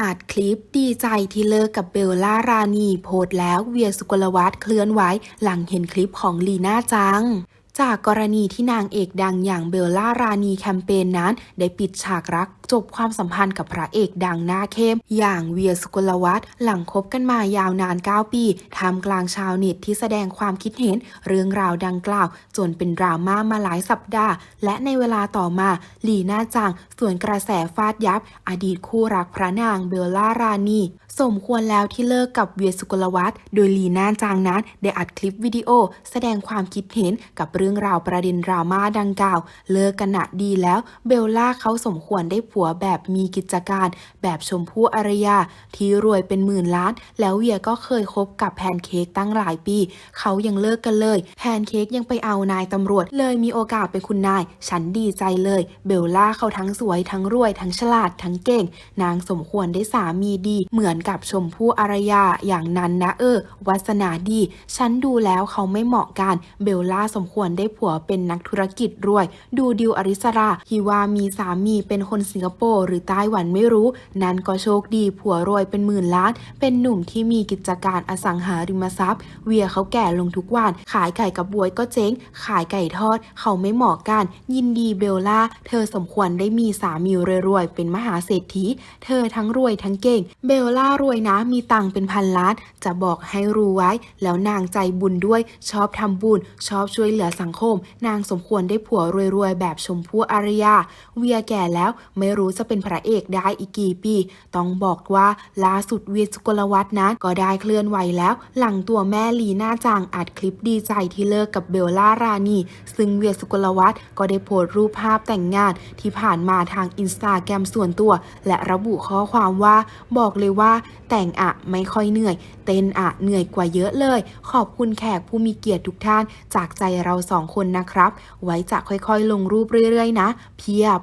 อัดคลิปดีใจที่เลิกกับเบลล่ารานีโพสแล้วเวียสุกลวัฒเคลื่อนไหวหลังเห็นคลิปของลีน่าจัง จากกรณีที่นางเอกดังอย่างเบลล่ารานีแคมเปญนั้น ได้ปิดฉากรักจบความสัมพันธ์กับพระเอกดังหน้าเข้ม อย่างเวียสุกลวัฒน์หลังคบกันมายาวนาน 9 ปีท่ามกลางชาวเน็ตที่แสดงความคิดเห็นเรื่องราวดังกล่าว จนเป็นดราม่ามาหลายสัปดาห์ และในเวลาต่อมาลีน่าจัง ส่วนกระแสฟาดยับ อดีตคู่รักพระนางเบลล่ารานีสมควรแล้วที่เลิกกับเวียสุกลวัฒน์โดยลีน่าจางนั้นได้อัดคลิปวิดีโอ แสดงความคิดเห็นกับเรื่องราวประเด็นดราม่าดังกล่าว เลิกกันนะดีแล้ว เบลล่าเขาสมควรได้ผัวแบบมีกิจการ แบบชมพู่อารยา ที่รวยเป็นหมื่นล้าน แล้วเวียก็เคยคบกับแพนเค้กตั้งหลายปี เขายังเลิกกันเลย แพนเค้กยังไปเอานายตำรวจ เลยมีโอกาสเป็นคุณนาย ฉันดีใจเลย เบลล่าเขาทั้งสวยทั้งรวยทั้งฉลาดทั้งเก่ง นางสมควรได้สามีดี เหมือนกับชมพู่อารยาอย่างนั้นนะเออวาสนาดี ฉันดูแล้วเขาไม่เหมาะกัน เบลล่าสมควรได้ผัวเป็นนักธุรกิจรวย ดูดิวอริสราที่ว่ามีสามีเป็นคนสิงคโปร์หรือไต้หวันไม่รู้ นั้นก็โชคดีผัวรวยเป็นหมื่นล้าน เป็นหนุ่มที่มีกิจการอสังหาริมทรัพย์ เวียเขาแก่ลงทุกวัน ขายไก่กับบวยก็เจ๊ง ขายไก่ทอด เขาไม่เหมาะกัน ยินดีเบลล่า เธอสมควรได้มีสามีรวยๆเป็นมหาเศรษฐี เธอทั้งรวยทั้งเก่ง เบลล่ารวยนะมีตังค์เป็นพันล้าน จะบอกให้รู้ไว้ แล้วนางใจบุญด้วย ชอบทำบุญ ชอบช่วยเหลือสังคม นางสมควรได้ผัวรวยๆ แบบชมพู่อารยา เวียแก่แล้วไม่รู้จะเป็นพระเอกได้อีกกี่ปี ต้องบอกว่าล่าสุดเวียสุกลวัฒน์นั้นก็ได้เคลื่อนไหวแล้ว หลังตัวแม่ลีน่าจังอัดคลิปดีใจที่เลิกกับเบลล่ารานี ซึ่งเวียสุกลวัฒน์ก็ได้โพสต์รูปภาพแต่งงานที่ผ่านมาทางอินสตาแกรมส่วนตัว และระบุข้อความว่าบอกเลยว่า แต่งอะไม่ค่อยเหนื่อย เต้นอะเหนื่อยกว่าเยอะเลย ขอบคุณแขกผู้มีเกียรติทุกท่าน จากใจเราสองคนนะครับ ไว้จะค่อยๆ ลงรูปเรื่อยๆ นะ เพียบ